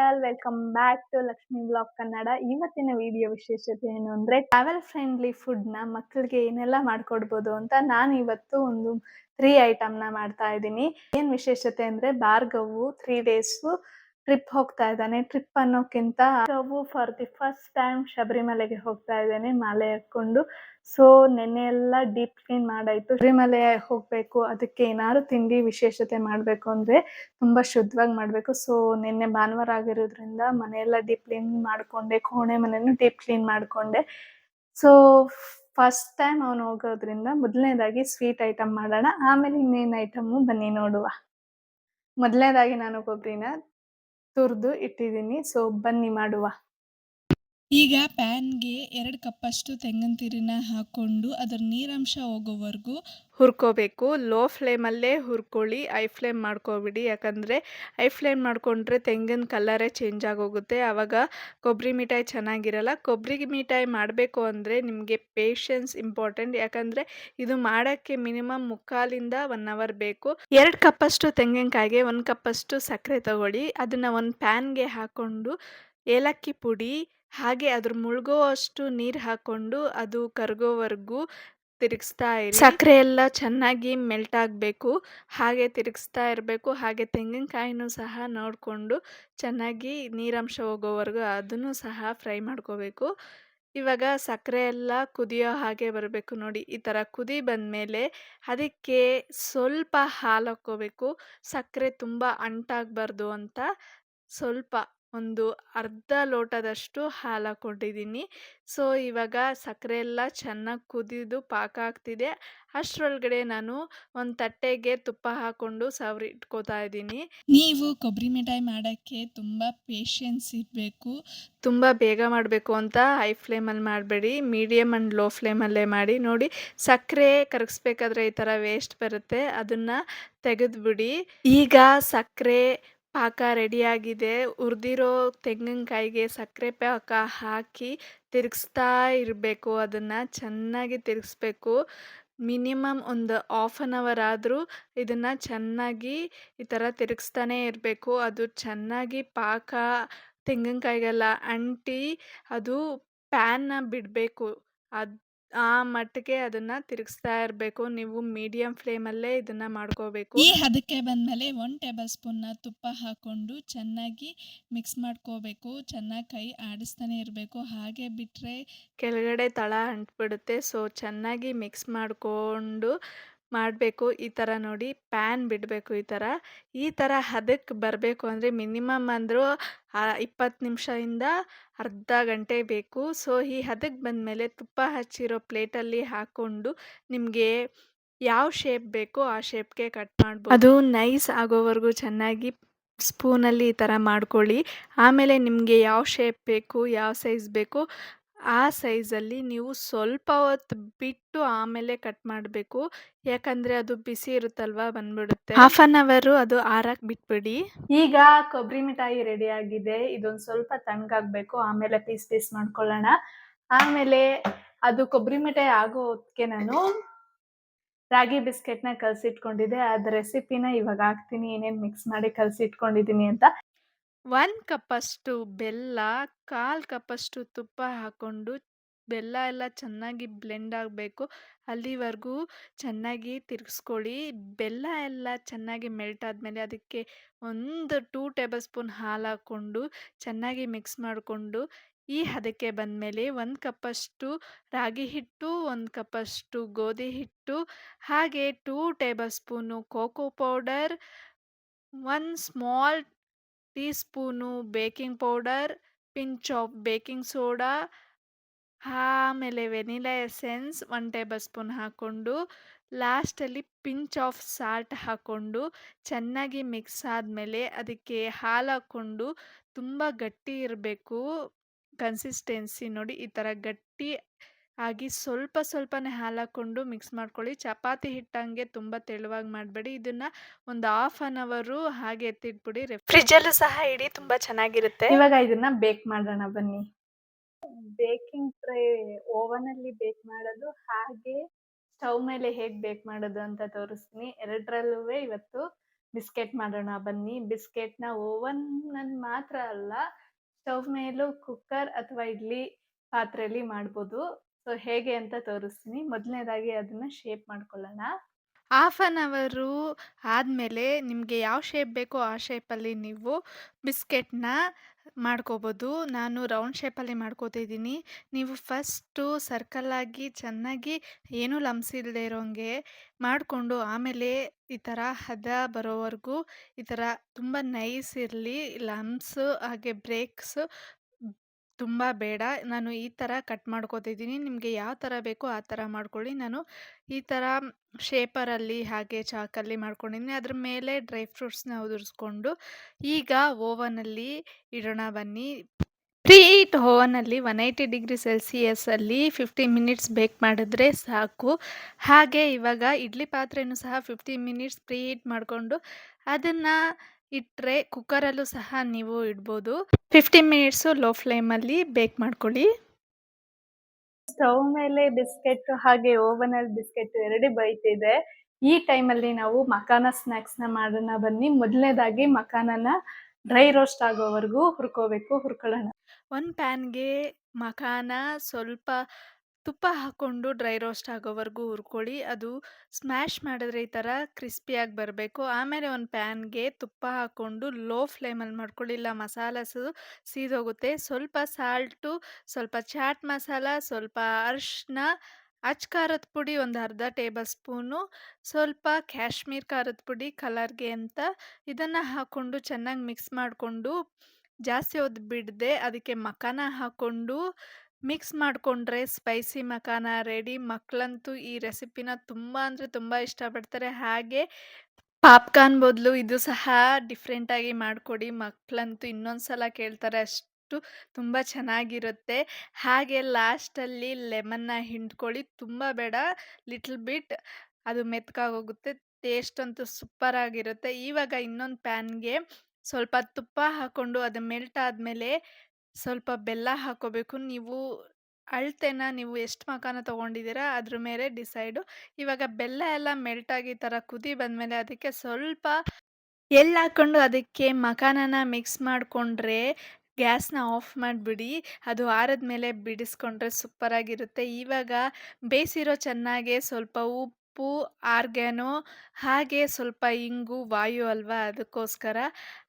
All welcome back to Lakshmi blog Kannada ಇವತ್ತಿನ video ವಿಶೇಷತೆ ಏನು ಅಂದ್ರೆ ಟ್ರಾವೆಲ್ ಫ್ರೆಂಡ್ಲಿ ಫುಡ್ನ ಮಕ್ಕಳಿಗೆ ಏನೆಲ್ಲ ಮಾಡ್ಕೊಡ್ಬೋದು ಅಂತ ನಾನು ಇವತ್ತು ಒಂದು ತ್ರೀ ನ ಮಾಡ್ತಾ ಇದ್ದೀನಿ. ಏನ್ ವಿಶೇಷತೆ ಅಂದ್ರೆ ಭಾರ್ಗವು ತ್ರೀ ಡೇಸ್ ಟ್ರಿಪ್ ಹೋಗ್ತಾ ಇದ್ದಾನೆ. ಟ್ರಿಪ್ ಅನ್ನೋಕ್ಕಿಂತ ಫಾರ್ ದಿ ಫಸ್ಟ್ ಟೈಮ್ ಶಬರಿಮಲೆಗೆ ಹೋಗ್ತಾ ಇದ್ದಾನೆ. ಮಾಲೆ ಹಾಕ್ಕೊಂಡು ಸೊ ನೆನ್ನೆ ಎಲ್ಲ ಡೀಪ್ ಕ್ಲೀನ್ ಮಾಡಾಯ್ತು. ಶಬರಿಮಲೆ ಹೋಗಬೇಕು, ಅದಕ್ಕೆ ಏನಾದ್ರು ತಿಂಡಿ ವಿಶೇಷತೆ ಮಾಡಬೇಕು ಅಂದ್ರೆ ತುಂಬಾ ಶುದ್ಧವಾಗಿ ಮಾಡಬೇಕು. ಸೊ ನಿನ್ನೆ ಭಾನುವಾರ ಆಗಿರೋದ್ರಿಂದ ಮನೆಯೆಲ್ಲ ಡೀಪ್ ಕ್ಲೀನ್ ಮಾಡ್ಕೊಂಡೆ, ಕೋಣೆ ಮನೆಯೂ ಡೀಪ್ ಕ್ಲೀನ್ ಮಾಡ್ಕೊಂಡೆ. ಸೊ ಫಸ್ಟ್ ಟೈಮ್ ಅವನು ಹೋಗೋದ್ರಿಂದ ಮೊದಲನೇದಾಗಿ ಸ್ವೀಟ್ ಐಟಮ್ ಮಾಡೋಣ, ಆಮೇಲೆ ಇನ್ನೇನು ಐಟಮ್ಮು ಬನ್ನಿ ನೋಡುವ. ಮೊದಲನೇದಾಗಿ ನಾನು ಕೊಬ್ಬರಿನ ತುರಿದು ಇಟ್ಟಿದ್ದೀನಿ, ಸೊ ಬನ್ನಿ ಮಾಡುವ. ಈಗ ಪ್ಯಾನ್ಗೆ ಎರಡು ಕಪ್ಪಷ್ಟು ತೆಂಗಿನ ತಿರಿನ ಹಾಕ್ಕೊಂಡು ಅದರ ನೀರಂಶ ಹೋಗೋವರೆಗೂ ಹುರ್ಕೋಬೇಕು. ಲೋ ಫ್ಲೇಮಲ್ಲೇ ಹುರ್ಕೊಳ್ಳಿ. ಐ ಫ್ಲೇಮ್ ಮಾಡ್ಕೋಬಿಡಿ. ಯಾಕಂದರೆ ಐ ಫ್ಲೇಮ್ ಮಾಡಿಕೊಂಡ್ರೆ ತೆಂಗಿನ ಕಲರೇ ಚೇಂಜ್ ಆಗೋಗುತ್ತೆ. ಆವಾಗ ಕೊಬ್ಬರಿ ಮಿಠಾಯಿ ಚೆನ್ನಾಗಿರಲ್ಲ. ಕೊಬ್ಬರಿ ಮಿಠಾಯಿ ಮಾಡಬೇಕು ಅಂದರೆ ನಿಮಗೆ ಪೇಷನ್ಸ್ ಇಂಪಾರ್ಟೆಂಟ್ ಯಾಕಂದರೆ ಇದು ಮಾಡೋಕ್ಕೆ ಮಿನಿಮಮ್ ಮುಕ್ಕಾಲಿಂದ ಒನ್ ಅವರ್ ಬೇಕು. ಎರಡು ಕಪ್ಪಷ್ಟು ತೆಂಗಿನಕಾಯಿಗೆ ಒಂದು ಕಪ್ಪಷ್ಟು ಸಕ್ಕರೆ ತಗೊಳ್ಳಿ. ಅದನ್ನು ಒಂದು ಪ್ಯಾನ್ಗೆ ಹಾಕ್ಕೊಂಡು ಏಲಕ್ಕಿ ಪುಡಿ ಹಾಗೆ ಅದ್ರ ಮುಳುಗೋ ಅಷ್ಟು ನೀರು ಹಾಕ್ಕೊಂಡು ಅದು ಕರಗೋವರೆಗೂ ತಿರುಗಿಸ್ತಾ ಇರಿ. ಸಕ್ಕರೆ ಎಲ್ಲ ಚೆನ್ನಾಗಿ ಮೆಲ್ಟ್ ಆಗಬೇಕು. ಹಾಗೆ ತಿರುಗಿಸ್ತಾ ಇರಬೇಕು. ಹಾಗೆ ತೆಂಗಿನಕಾಯಿನೂ ಸಹ ನೋಡಿಕೊಂಡು ಚೆನ್ನಾಗಿ ನೀರಂಶ ಹೋಗೋವರೆಗೂ ಅದನ್ನು ಸಹ ಫ್ರೈ ಮಾಡ್ಕೋಬೇಕು. ಇವಾಗ ಸಕ್ಕರೆ ಎಲ್ಲ ಕುದಿಯೋ ಹಾಗೆ ಬರಬೇಕು ನೋಡಿ. ಈ ಥರ ಕುದಿ ಬಂದಮೇಲೆ ಅದಕ್ಕೆ ಸ್ವಲ್ಪ ಹಾಲು ಹಾಕ್ಕೋಬೇಕು. ಸಕ್ಕರೆ ತುಂಬ ಅಂಟಾಗಬಾರ್ದು ಅಂತ ಸ್ವಲ್ಪ ಒಂದು ಅರ್ಧ ಲೋಟದಷ್ಟು ಹಾಲು ಹಾಕೊಂಡಿದ್ದೀನಿ ಸೊ ಇವಾಗ ಸಕ್ಕರೆ ಎಲ್ಲ ಚೆನ್ನಾಗಿ ಕುದಿದು ಪಾಕ ಆಗ್ತಿದೆ. ಅಷ್ಟರೊಳಗಡೆ ನಾನು ಒಂದು ತಟ್ಟೆಗೆ ತುಪ್ಪ ಹಾಕ್ಕೊಂಡು ಸವರಿ ಇಟ್ಕೋತಾ ಇದ್ದೀನಿ. ನೀವು ಕೊಬ್ಬರಿ ಮಿಠಾಯಿ ಮಾಡೋಕ್ಕೆ ತುಂಬ ಪೇಷನ್ಸ್ ಇರಬೇಕು. ತುಂಬ ಬೇಗ ಮಾಡಬೇಕು ಅಂತ ಹೈ ಫ್ಲೇಮಲ್ಲಿ ಮಾಡಬೇಡಿ. ಮೀಡಿಯಮ್ ಆ್ಯಂಡ್ ಲೋ ಫ್ಲೇಮಲ್ಲೇ ಮಾಡಿ. ನೋಡಿ ಸಕ್ಕರೆ ಕರಗಿಸ್ಬೇಕಾದ್ರೆ ಈ ಥರ ವೇಸ್ಟ್ ಬರುತ್ತೆ. ಅದನ್ನು ತೆಗೆದುಬಿಡಿ. ಈಗ ಸಕ್ಕರೆ ಪಾಕ ರೆಡಿಯಾಗಿದೆ. ಉರಿದಿರೋ ತೆಂಗಿನಕಾಯಿಗೆ ಸಕ್ಕರೆ ಪಾಕ ಹಾಕಿ ತಿರುಗಿಸ್ತಾ ಇರಬೇಕು. ಅದನ್ನು ಚೆನ್ನಾಗಿ ತಿರುಗಿಸ್ಬೇಕು. ಮಿನಿಮಮ್ ಒಂದು ಆಫ್ ಆನ್ ಅವರ್ ಆದರೂ ಇದನ್ನು ಚೆನ್ನಾಗಿ ಈ ಥರ ತಿರುಗಿಸ್ತಾನೇ ಇರಬೇಕು. ಅದು ಚೆನ್ನಾಗಿ ಪಾಕ ತೆಂಗಿನಕಾಯಿಗೆಲ್ಲ ಅಂಟಿ ಅದು ಪ್ಯಾನ್ನ ಬಿಡಬೇಕು. ಅದು ಆ ಮಟ್ಟಿಗೆ ಅದನ್ನ ತಿರುಗಿಸ್ತಾ ಇರಬೇಕು. ನೀವು ಮೀಡಿಯಮ್ ಫ್ಲೇಮಲ್ಲೇ ಇದನ್ನ ಮಾಡ್ಕೋಬೇಕು. ಈ ಹದಕ್ಕೆ ಬಂದಮೇಲೆ ಒನ್ ಟೇಬಲ್ ಸ್ಪೂನ್ನ ತುಪ್ಪ ಹಾಕ್ಕೊಂಡು ಚೆನ್ನಾಗಿ ಮಿಕ್ಸ್ ಮಾಡ್ಕೋಬೇಕು. ಚೆನ್ನಾಗಿ ಕೈ ಆಡಿಸ್ತಾನೆ ಇರಬೇಕು. ಹಾಗೆ ಬಿಟ್ಟರೆ ಕೆಳಗಡೆ ತಳ ಅಂಟ್ಬಿಡುತ್ತೆ. ಸೊ ಚೆನ್ನಾಗಿ ಮಿಕ್ಸ್ ಮಾಡಿಕೊಂಡು ಮಾಡಬೇಕು, ಈ ಥರ ನೋಡಿ ಪ್ಯಾನ್ ಬಿಡಬೇಕು ಈ ಥರ ಈ ಥರ ಹದಕ್ಕೆ ಬರಬೇಕು ಅಂದರೆ ಮಿನಿಮಮ್ ಅಂದರೂ ಇಪ್ಪತ್ತು ನಿಮಿಷದಿಂದ ಅರ್ಧ ಗಂಟೆ ಬೇಕು. ಸೊ, ಈ ಹದಕ್ಕೆ ಬಂದಮೇಲೆ ತುಪ್ಪ ಹಚ್ಚಿರೋ ಪ್ಲೇಟಲ್ಲಿ ಹಾಕ್ಕೊಂಡು ನಿಮಗೆ ಯಾವ ಶೇಪ್ ಬೇಕೋ ಆ ಶೇಪ್ಗೆ ಕಟ್ ಮಾಡ್ಬೋದು. ಅದು ನೈಸ್ ಆಗೋವರೆಗೂ ಚೆನ್ನಾಗಿ ಸ್ಪೂನಲ್ಲಿ ಈ ಥರ ಮಾಡ್ಕೊಳ್ಳಿ. ಆಮೇಲೆ ನಿಮಗೆ ಯಾವ ಶೇಪ್ ಬೇಕು, ಯಾವ ಸೈಜ್ ಬೇಕು ಆ ಸೈಜಲ್ಲಿ ನೀವು ಸ್ವಲ್ಪ ಹೊತ್ತು ಬಿಟ್ಟು ಆಮೇಲೆ ಕಟ್ ಮಾಡಬೇಕು. ಯಾಕಂದರೆ ಅದು ಬಿಸಿ ಇರುತ್ತಲ್ವಾ ಬಂದ್ಬಿಡುತ್ತೆ. ಹಾಫ್ ಆನ್ ಅವರು ಅದು ಆರಕ್ಕೆ ಬಿಟ್ಬಿಡಿ. ಈಗ ಕೊಬ್ಬರಿ ಮಿಠಾಯಿ ರೆಡಿ ಆಗಿದೆ. ಇದೊಂದು ಸ್ವಲ್ಪ ತಣ್ಣಗಾಗಬೇಕು. ಆಮೇಲೆ ಪೀಸ್ ಪೀಸ್ ಮಾಡ್ಕೊಳ್ಳೋಣ. ಆಮೇಲೆ ಅದು ಕೊಬ್ಬರಿ ಮಿಠಾಯಿ ಆಗೋ ಹೊತ್ತಿಗೆ ನಾನು ರಾಗಿ ಬಿಸ್ಕೆಟ್ನ ಕಲಸಿಟ್ಕೊಂಡಿದ್ದೆ. ಆ ರೆಸಿಪಿನ ಇವಾಗ ಹಾಕ್ತೀನಿ. ಏನೇನು ಮಿಕ್ಸ್ ಮಾಡಿ ಕಲಸಿಟ್ಕೊಂಡಿದ್ದೀನಿ ಅಂತ. ಒಂದು ಕಪ್ಪಷ್ಟು ಬೆಲ್ಲ, ಕಾಲು ಕಪ್ಪಷ್ಟು ತುಪ್ಪ ಹಾಕ್ಕೊಂಡು ಬೆಲ್ಲ ಎಲ್ಲ ಚೆನ್ನಾಗಿ ಬ್ಲೆಂಡ್ ಆಗಬೇಕು. ಅಲ್ಲಿವರೆಗೂ ಚೆನ್ನಾಗಿ ತಿರುಗಿಸ್ಕೊಳ್ಳಿ. ಬೆಲ್ಲ ಎಲ್ಲ ಚೆನ್ನಾಗಿ ಮೆಲ್ಟ್ ಆದಮೇಲೆ ಅದಕ್ಕೆ ಒಂದು ಟೂ ಟೇಬಲ್ ಸ್ಪೂನ್ ಹಾಲು ಹಾಕ್ಕೊಂಡು ಚೆನ್ನಾಗಿ ಮಿಕ್ಸ್ ಮಾಡಿಕೊಂಡು ಈ ಹದಕ್ಕೆ ಬಂದಮೇಲೆ ಒಂದು ಕಪ್ಪಷ್ಟು ರಾಗಿ ಹಿಟ್ಟು, ಒಂದು ಕಪ್ಪಷ್ಟು ಗೋಧಿ ಹಿಟ್ಟು, ಹಾಗೆ two tablespoon cocoa powder, one small teaspoon baking powder pinch of baking soda ಆಮೇಲೆ vanilla essence one tablespoon ಹಾಕ್ಕೊಂಡು ಲಾಸ್ಟಲ್ಲಿ ಪಿಂಚ್ ಆಫ್ ಸಾಲ್ಟ್ ಹಾಕ್ಕೊಂಡು ಚೆನ್ನಾಗಿ ಮಿಕ್ಸ್ ಆದಮೇಲೆ ಅದಕ್ಕೆ ಹಾಲು ಹಾಕ್ಕೊಂಡು ತುಂಬ ಗಟ್ಟಿ ಇರಬೇಕು. ಕನ್ಸಿಸ್ಟೆನ್ಸಿ ನೋಡಿ ಈ ಥರ ಗಟ್ಟಿ ಆಗಿ ಸ್ವಲ್ಪ ಸ್ವಲ್ಪನೇ ಹಾಲು ಹಾಕ್ಕೊಂಡು ಮಿಕ್ಸ್ ಮಾಡ್ಕೊಳ್ಳಿ. ಚಪಾತಿ ಹಿಟ್ಟಂಗೆ ತುಂಬ ತೆಳುವಾಗಿ ಮಾಡಬೇಡಿ. ಇದನ್ನ ಒಂದು ಹಾಫ್ ಅನ್ ಅವರು ಹಾಗೆ ಎತ್ತಿಟ್ಬಿಡಿ. ಫ್ರಿಜ್ಜಲ್ಲೂ ಸಹ ಇಡಿ ತುಂಬಾ ಚೆನ್ನಾಗಿರುತ್ತೆ. ಇವಾಗ ಇದನ್ನ ಬೇಕ್ ಮಾಡೋಣ ಬನ್ನಿ. ಬೇಕಿಂಗ್ ಟ್ರೇ ಅಲ್ಲಿ ಬೇಕ್ ಮಾಡೋದು ಹಾಗೆ ಸ್ಟವ್ ಮೇಲೆ ಹೇಗೆ ಬೇಕ್ ಮಾಡೋದು ಅಂತ ತೋರಿಸ್ತೀನಿ. ಎರಡರಲ್ಲೂ ಇವತ್ತು ಬಿಸ್ಕೆಟ್ ಮಾಡೋಣ ಬನ್ನಿ. ಬಿಸ್ಕೆಟ್ನ ಓವನ್ನಲ್ಲಿ ಮಾತ್ರ ಅಲ್ಲ ಸ್ಟವ್ ಮೇಲೂ ಕುಕ್ಕರ್ ಅಥವಾ ಇಡ್ಲಿ ಪಾತ್ರೆಯಲ್ಲಿ ಮಾಡ್ಬೋದು. ಸೊ ಹೇಗೆ ಅಂತ ತೋರಿಸ್ತೀನಿ. ಮೊದಲನೇದಾಗಿ ಅದನ್ನ ಶೇಪ್ ಮಾಡ್ಕೊಳ್ಳೋಣ. ಹಾಫ್ ಆನ್ ಅವರು ಆದಮೇಲೆ ನಿಮಗೆ ಯಾವ ಶೇಪ್ ಬೇಕೋ ಆ ಶೇಪಲ್ಲಿ ನೀವು ಬಿಸ್ಕೆಟ್ನ ಮಾಡ್ಕೋಬೋದು. ನಾನು ರೌಂಡ್ ಶೇಪಲ್ಲಿ ಮಾಡ್ಕೋತಿದ್ದೀನಿ ನೀವು ಫಸ್ಟು ಸರ್ಕಲ್ಲಾಗಿ ಚೆನ್ನಾಗಿ ಏನೂ ಲಂಬ್ಸ್ ಇಲ್ಲದೆ ಇರೋಂಗೆ ಮಾಡಿಕೊಂಡು ಆಮೇಲೆ ಈ ಥರ ಹದ ಬರೋವರೆಗೂ ಈ ಥರ ತುಂಬ ನೈಸ್ ಇರಲಿ. ಲಮ್ಸು ಹಾಗೆ ಬ್ರೇಕ್ಸು ತುಂಬ ಬೇಡ. ನಾನು ಈ ಥರ ಕಟ್ ಮಾಡ್ಕೋತಿದ್ದೀನಿ. ನಿಮಗೆ ಯಾವ ಥರ ಬೇಕೋ ಆ ಥರ ಮಾಡ್ಕೊಳ್ಳಿ. ನಾನು ಈ ಥರ ಶೇಪರಲ್ಲಿ ಹಾಗೆ ಚಾಕಲ್ಲಿ ಮಾಡ್ಕೊಂಡಿದ್ದೀನಿ. ಅದ್ರ ಮೇಲೆ ಡ್ರೈ ಫ್ರೂಟ್ಸ್ನ ಉದುರಿಸ್ಕೊಂಡು ಈಗ ಓವನಲ್ಲಿ ಇಡೋಣ ಬನ್ನಿ. ಪ್ರೀಟ್ ಓವನಲ್ಲಿ ಒನ್ ಏಯ್ಟಿ ಡಿಗ್ರಿ ಸೆಲ್ಸಿಯಸ್ಸಲ್ಲಿ ಫಿಫ್ಟಿ ಮಿನಿಟ್ಸ್ ಬೇಕ್ ಮಾಡಿದ್ರೆ ಸಾಕು. ಹಾಗೆ ಇವಾಗ ಇಡ್ಲಿ ಪಾತ್ರೆಯೂ ಸಹ ಫಿಫ್ಟಿ ಮಿನಿಟ್ಸ್ ಪ್ರೀ ಹೀಟ್ ಮಾಡಿಕೊಂಡು ಅದನ್ನು ಇಟ್ಟರೆ ಕುಕ್ಕರಲ್ಲೂ ಸಹ ನೀವು ಇಡ್ಬೋದು. ಫಿಫ್ಟೀನ್ ಮಿನಿಟ್ಸು ಲೋ ಫ್ಲೇಮಲ್ಲಿ ಬೇಕ್ ಮಾಡ್ಕೊಳ್ಳಿ. ಸ್ಟವ್ ಮೇಲೆ ಬಿಸ್ಕೆಟ್ ಹಾಗೆ ಓವನಲ್ಲಿ ಬಿಸ್ಕೆಟ್ ಎರಡು ಬೈತಿದೆ. ಈ ಟೈಮಲ್ಲಿ ನಾವು ಮಖಾನ ಸ್ನ್ಯಾಕ್ಸ್ನ ಮಾಡೋಣ ಬನ್ನಿ. ಮೊದಲನೇದಾಗಿ ಮಖಾನನ ಡ್ರೈ ರೋಸ್ಟ್ ಆಗೋವರೆಗೂ ಹುರ್ಕೋಬೇಕು ಹುರ್ಕೊಳ್ಳೋಣ. ಒಂದು ಪ್ಯಾನ್ಗೆ ಮಖಾನ ಸ್ವಲ್ಪ ತುಪ್ಪ ಹಾಕ್ಕೊಂಡು ಡ್ರೈ ರೋಸ್ಟ್ ಆಗೋವರೆಗೂ ಹುರ್ಕೊಳ್ಳಿ. ಅದು ಸ್ಮ್ಯಾಶ್ ಮಾಡಿದ್ರೆ ಈ ಥರ ಕ್ರಿಸ್ಪಿಯಾಗಿ ಬರಬೇಕು. ಆಮೇಲೆ ಒಂದು ಪ್ಯಾನ್ಗೆ ತುಪ್ಪ ಹಾಕ್ಕೊಂಡು ಲೋ ಫ್ಲೇಮಲ್ಲಿ ಮಾಡ್ಕೊಳ್ಳಿ. ಇಲ್ಲ ಮಸಾಲಸು ಸೀದೋಗುತ್ತೆ. ಸ್ವಲ್ಪ ಸಾಲ್ಟು, ಸ್ವಲ್ಪ ಚಾಟ್ ಮಸಾಲ, ಸ್ವಲ್ಪ ಅರಿಶಿನ ಅಚ್ ಖಾರದ ಪುಡಿ ಒಂದು ಅರ್ಧ ಟೇಬಲ್ ಸ್ಪೂನು, ಸ್ವಲ್ಪ ಕ್ಯಾಶ್ಮೀರ್ ಖಾರದ ಪುಡಿ ಕಲರ್ಗೆ ಅಂತ ಇದನ್ನು ಹಾಕ್ಕೊಂಡು ಚೆನ್ನಾಗಿ ಮಿಕ್ಸ್ ಮಾಡಿಕೊಂಡು ಜಾಸ್ತಿ ಹೊತ್ತು ಬಿಡದೆ ಅದಕ್ಕೆ ಮಖಾನ ಹಾಕ್ಕೊಂಡು ಮಿಕ್ಸ್ ಮಾಡಿಕೊಂಡ್ರೆ ಸ್ಪೈಸಿ ಮಖಾನ, ರೆಡಿ ಮಕ್ಕಳಂತೂ ಈ ರೆಸಿಪಿನ ತುಂಬ ಅಂದರೆ ತುಂಬ ಇಷ್ಟಪಡ್ತಾರೆ. ಹಾಗೆ ಪಾಪ್ಕಾರ್ನ್ ಬದಲು ಇದು ಸಹ ಡಿಫ್ರೆಂಟಾಗಿ ಮಾಡಿಕೊಡಿ ಮಕ್ಕಳಂತೂ ಇನ್ನೊಂದು ಸಲ ಕೇಳ್ತಾರೆ ಅಷ್ಟು ತುಂಬ ಚೆನ್ನಾಗಿರುತ್ತೆ. ಹಾಗೆ ಲಾಸ್ಟಲ್ಲಿ ಲೆಮನ್ನ ಹಿಂಡ್ಕೊಳ್ಳಿ ತುಂಬ ಬೇಡ, ಲಿಟ್ಲ್ ಬಿಟ್ ಅದು ಮೆತ್ಕಾಗೋಗುತ್ತೆ ಟೇಸ್ಟ್ ಅಂತೂ ಸೂಪರಾಗಿರುತ್ತೆ. ಇವಾಗ ಇನ್ನೊಂದು ಪ್ಯಾನ್ಗೆ ಸ್ವಲ್ಪ ತುಪ್ಪ ಹಾಕ್ಕೊಂಡು ಅದು ಮೆಲ್ಟ್ ಆದಮೇಲೆ ಸ್ವಲ್ಪ ಬೆಲ್ಲ ಹಾಕ್ಕೋಬೇಕು ನೀವು ಅಳತೆನ ನೀವು ಎಷ್ಟು ಮಕಾನ ತೊಗೊಂಡಿದ್ದೀರಾ ಅದ್ರ ಮೇಲೆ ಡಿಸೈಡು. ಇವಾಗ ಬೆಲ್ಲ ಎಲ್ಲ ಮೆಲ್ಟಾಗಿ ಈ ಥರ ಕುದಿ ಬಂದಮೇಲೆ ಅದಕ್ಕೆ ಸ್ವಲ್ಪ ಎಳ್ಳು ಹಾಕ್ಕೊಂಡು ಅದಕ್ಕೆ ಮಕಾನನ ಮಿಕ್ಸ್ ಮಾಡಿಕೊಂಡ್ರೆ ಗ್ಯಾಸ್ನ ಆಫ್ ಮಾಡಿಬಿಡಿ. ಅದು ಆರಿದ ಮೇಲೆ ಬಿಡಿಸ್ಕೊಂಡ್ರೆ ಸೂಪರಾಗಿರುತ್ತೆ. ಇವಾಗ ಬೇಯಿಸಿರೋ ಚೆನ್ನಾಗೆ ಸ್ವಲ್ಪ ಉಪ್ಪು ಆರ್ಗ್ಯಾನೋ, ಹಾಗೆ ಸ್ವಲ್ಪ ಇಂಗು, ವಾಯು ಅಲ್ವಾ ಅದಕ್ಕೋಸ್ಕರ.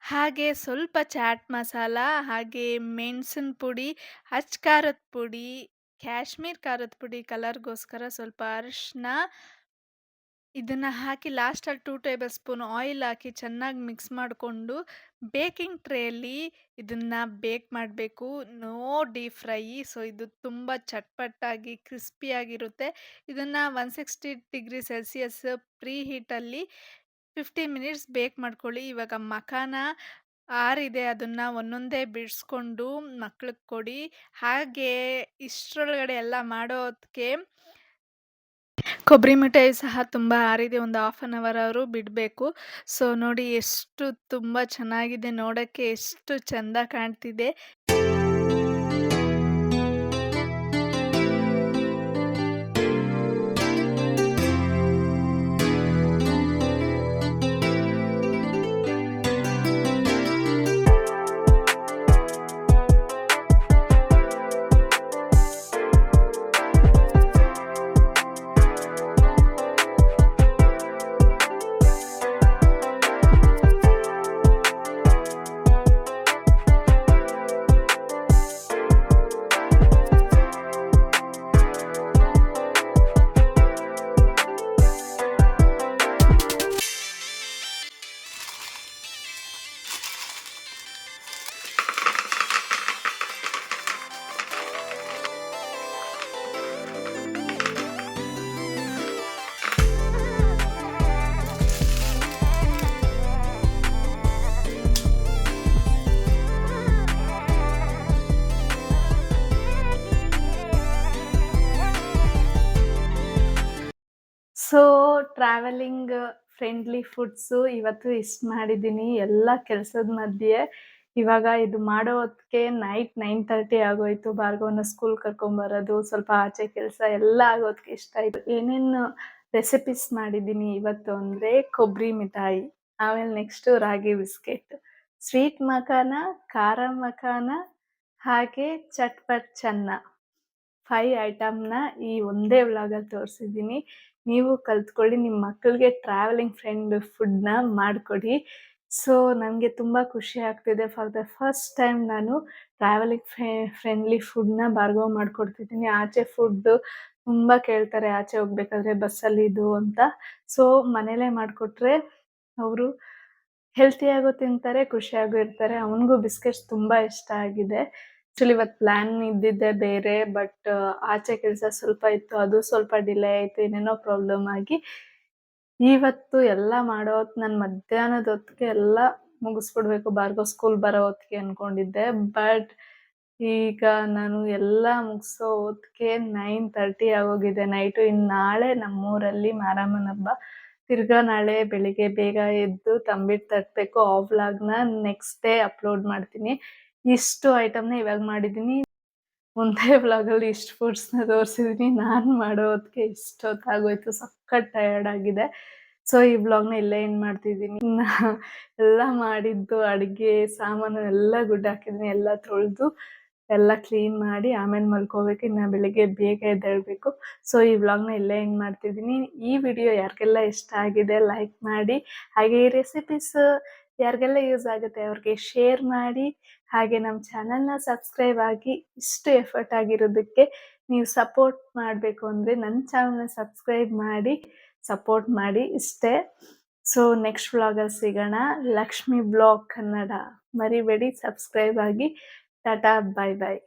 ಹಾಗೆ ಸ್ವಲ್ಪ ಚಾಟ್ ಮಸಾಲ, ಹಾಗೆ ಮೆಣಸಿನ ಪುಡಿ ಅಚ್ ಖಾರದ ಪುಡಿ, ಕ್ಯಾಶ್ಮೀರ್ ಖಾರದ ಪುಡಿ ಕಲರ್ಗೋಸ್ಕರ ಸ್ವಲ್ಪ ಅರಿಶಿನ ಇದನ್ನು ಹಾಕಿ ಲಾಸ್ಟಲ್ಲಿ ಟೂ ಟೇಬಲ್ ಸ್ಪೂನ್ ಆಯಿಲ್ ಹಾಕಿ ಚೆನ್ನಾಗಿ ಮಿಕ್ಸ್ ಮಾಡಿಕೊಂಡು ಬೇಕಿಂಗ್ ಟ್ರೇಯಲ್ಲಿ ಇದನ್ನು ಬೇಕ್ ಮಾಡಬೇಕು. ನೋ ಡೀಪ್ ಫ್ರೈ ಸೊ ಇದು ತುಂಬ ಚಟ್ಪಟ್ಟಾಗಿ ಕ್ರಿಸ್ಪಿಯಾಗಿರುತ್ತೆ ಇದನ್ನು ಒನ್ ಸಿಕ್ಸ್ಟಿ ಡಿಗ್ರಿ ಸೆಲ್ಸಿಯಸ್ ಪ್ರೀ ಹೀಟಲ್ಲಿ ಫಿಫ್ಟಿ ಮಿನಿಟ್ಸ್ ಬೇಕ್ ಮಾಡ್ಕೊಳ್ಳಿ. ಇವಾಗ ಮಖಾನ ಆರಿದೆ. ಅದನ್ನು ಒಂದೊಂದೇ ಬಿಡಿಸ್ಕೊಂಡು ಮಕ್ಳಿಗೆ ಕೊಡಿ. ಹಾಗೆ ಇಷ್ಟರೊಳಗಡೆ ಎಲ್ಲ ಮಾಡೋದಕ್ಕೆ ಕೊಬ್ಬರಿ ಮಿಠಾಯಿ ಸಹ ತುಂಬ ಆರಿದೆ, ಒಂದು ಹಾಫ್ ಆನ್ ಅವರ್ ಅವರು ಬಿಡಬೇಕು. ಸೊ ನೋಡಿ ಎಷ್ಟು ತುಂಬ ಚೆನ್ನಾಗಿದೆ, ನೋಡೋಕ್ಕೆ ಎಷ್ಟು ಚೆಂದ ಕಾಣ್ತಿದೆ. ಟ್ರಾವೆಲಿಂಗ್ ಫ್ರೆಂಡ್ಲಿ ಫುಡ್ಸು ಇವತ್ತು ಇಷ್ಟು ಮಾಡಿದ್ದೀನಿ. ಎಲ್ಲ ಕೆಲಸದ ಮಧ್ಯೆ ಇವಾಗ ಇದು ಮಾಡೋ ನೈಟ್ ನೈನ್ ತರ್ಟಿ ಆಗೋಯ್ತು. ಭಾರ್ಗವನ ಸ್ಕೂಲ್ ಕರ್ಕೊಂಬರೋದು ಸ್ವಲ್ಪ ಆಚೆ ಕೆಲಸ ಎಲ್ಲ ಆಗೋದಕ್ಕೆ ಇಷ್ಟ ಆಯಿತು. ಏನೇನು ರೆಸಿಪೀಸ್ ಮಾಡಿದ್ದೀನಿ ಇವತ್ತು ಅಂದರೆ ಕೊಬ್ಬರಿ ಮಿಠಾಯಿ, ಆಮೇಲೆ ನೆಕ್ಸ್ಟು ರಾಗಿ ಬಿಸ್ಕೆಟ್ ಸ್ವೀಟ್ ಮಖಾನ, ಖಾರ ಮಖಾನ, ಹಾಗೆ ಚಟ್ಪಟ್ ಚೆನ್ನ. ಫೈ ಐಟಮ್ನ ಈ ಒಂದೇ ವ್ಲಾಗಲ್ಲಿ ತೋರಿಸಿದ್ದೀನಿ. ನೀವು ಕಲ್ತ್ಕೊಳ್ಳಿ ನಿಮ್ಮ ಮಕ್ಕಳಿಗೆ ಟ್ರಾವೆಲಿಂಗ್ ಫ್ರೆಂಡ್ ಫುಡ್ನ ಮಾಡಿಕೊಡಿ. ಸೊ ನನಗೆ ತುಂಬ ಖುಷಿ ಆಗ್ತಿದೆ. ಫಾರ್ ದ ಫಸ್ಟ್ ಟೈಮ್ ನಾನು ಟ್ರಾವೆಲಿಂಗ್ ಫ್ರೆಂಡ್ಲಿ ಫುಡ್ನ ಬಾರ್ಗೋ ಮಾಡಿಕೊಡ್ತಿದ್ದೀನಿ. ಆಚೆ ಫುಡ್ಡು ತುಂಬ ಕೇಳ್ತಾರೆ, ಆಚೆ ಹೋಗ್ಬೇಕಾದ್ರೆ ಬಸ್ಸಲ್ಲಿ ಇದು ಅಂತ. ಸೊ ಮನೇಲೇ ಮಾಡಿಕೊಟ್ರೆ ಅವರು ಹೆಲ್ತಿಯಾಗೂ ತಿಂತಾರೆ, ಖುಷಿಯಾಗೂ ಇರ್ತಾರೆ. ಅವನಿಗೂ ಬಿಸ್ಕೆಟ್ಸ್ ತುಂಬ ಇಷ್ಟ ಆಗಿದೆ. ಆ್ಯಕ್ಚುಲಿ ಇವತ್ತು ಪ್ಲ್ಯಾನ್ ಇದ್ದಿದ್ದೆ ಬೇರೆ ಬಟ್ ಆಚೆ ಕೆಲಸ ಸ್ವಲ್ಪ ಇತ್ತು, ಅದು ಸ್ವಲ್ಪ ಡಿಲೇ ಆಯಿತು, ಏನೇನೋ ಪ್ರಾಬ್ಲಮ್ ಆಗಿ. ಇವತ್ತು ಎಲ್ಲ ಮಾಡೋ ಹೊತ್ತು ನಾನು ಮಧ್ಯಾಹ್ನದ ಹೊತ್ತಿಗೆ ಎಲ್ಲ ಮುಗಿಸ್ಬಿಡ್ಬೇಕು, ಬಾರ್ಗೋ ಸ್ಕೂಲ್ ಬರೋ ಹೊತ್ತಿಗೆ ಅಂದ್ಕೊಂಡಿದ್ದೆ ಬಟ್ ಈಗ ನಾನು ಎಲ್ಲ ಮುಗಿಸೋ ಹೊತ್ತಿಗೆ ನೈನ್ ತರ್ಟಿ ಆಗೋಗಿದೆ. ನೈಟು ಇನ್ನು ನಾಳೆ ನಮ್ಮೂರಲ್ಲಿ ಮಾರಮ್ಮನ ಹಬ್ಬ. ತಿರ್ಗಾ ನಾಳೆ ಬೆಳಿಗ್ಗೆ ಬೇಗ ಎದ್ದು ತಂಬಿಟ್ಟು ತಟ್ಟಬೇಕು ಆ ವ್ಲಾಗ್ನ ನೆಕ್ಸ್ಟ್ ಡೇ ಅಪ್ಲೋಡ್ ಮಾಡ್ತೀನಿ. ಇಷ್ಟು ಐಟಮ್ನ ಇವಾಗ ಮಾಡಿದ್ದೀನಿ. ಮುಂದೆ ವ್ಲಾಗಲ್ಲಿ ಇಷ್ಟು ಫುಡ್ಸ್ನ ತೋರಿಸಿದ್ದೀನಿ ನಾನು ಮಾಡೋ ಇಷ್ಟು ಇಷ್ಟೊತ್ತಾಗೋಯ್ತು ಸಖತ್ ಟಯರ್ಡ್ ಆಗಿದೆ. ಸೊ ಈ ಬ್ಲಾಗ್ನ ಇಲ್ಲೇ ಏನು ಮಾಡ್ತಿದ್ದೀನಿ ಎಲ್ಲ ಮಾಡಿದ್ದು ಅಡುಗೆ, ಸಾಮಾನು ಎಲ್ಲ ಗುಡ್ಡ ಹಾಕಿದ್ದೀನಿ ಎಲ್ಲ ತೊಳೆದು ಎಲ್ಲ ಕ್ಲೀನ್ ಮಾಡಿ ಆಮೇಲೆ ಮಲ್ಕೋಬೇಕು. ಇನ್ನು ಬೆಳಿಗ್ಗೆ ಬೇಗ ಎದ್ದೇಳಬೇಕು. ಸೊ ಈ ವ್ಲಾಗ್ನ ಇಲ್ಲೇ ಏನು ಮಾಡ್ತಿದ್ದೀನಿ ಈ ವಿಡಿಯೋ ಯಾರಿಗೆಲ್ಲ ಇಷ್ಟ ಆಗಿದೆ ಲೈಕ್ ಮಾಡಿ, ಹಾಗೆ ಈ ರೆಸಿಪೀಸ್ ಯಾರಿಗೆಲ್ಲ ಯೂಸ್ ಆಗುತ್ತೆ ಅವ್ರಿಗೆ ಶೇರ್ ಮಾಡಿ ಹಾಗೆ ನಮ್ಮ ಚಾನಲ್ನ ಸಬ್ಸ್ಕ್ರೈಬ್ ಆಗಿ ಇಷ್ಟು ಎಫರ್ಟ್ ಆಗಿರೋದಕ್ಕೆ ನೀವು ಸಪೋರ್ಟ್ ಮಾಡಬೇಕು ಅಂದರೆ ನನ್ನ ಚಾನಲ್ನ ಸಬ್ಸ್ಕ್ರೈಬ್ ಮಾಡಿ, ಸಪೋರ್ಟ್ ಮಾಡಿ ಇಷ್ಟೇ. ಸೊ ನೆಕ್ಸ್ಟ್ ವ್ಲಾಗಲ್ಲಿ ಸಿಗೋಣ. ಲಕ್ಷ್ಮಿ ಬ್ಲಾಗ್ ಕನ್ನಡ. ಮರಿಬೇಡಿ, ಸಬ್ಸ್ಕ್ರೈಬ್ ಆಗಿ. ಟಾಟಾ ಬಾಯ್ ಬಾಯ್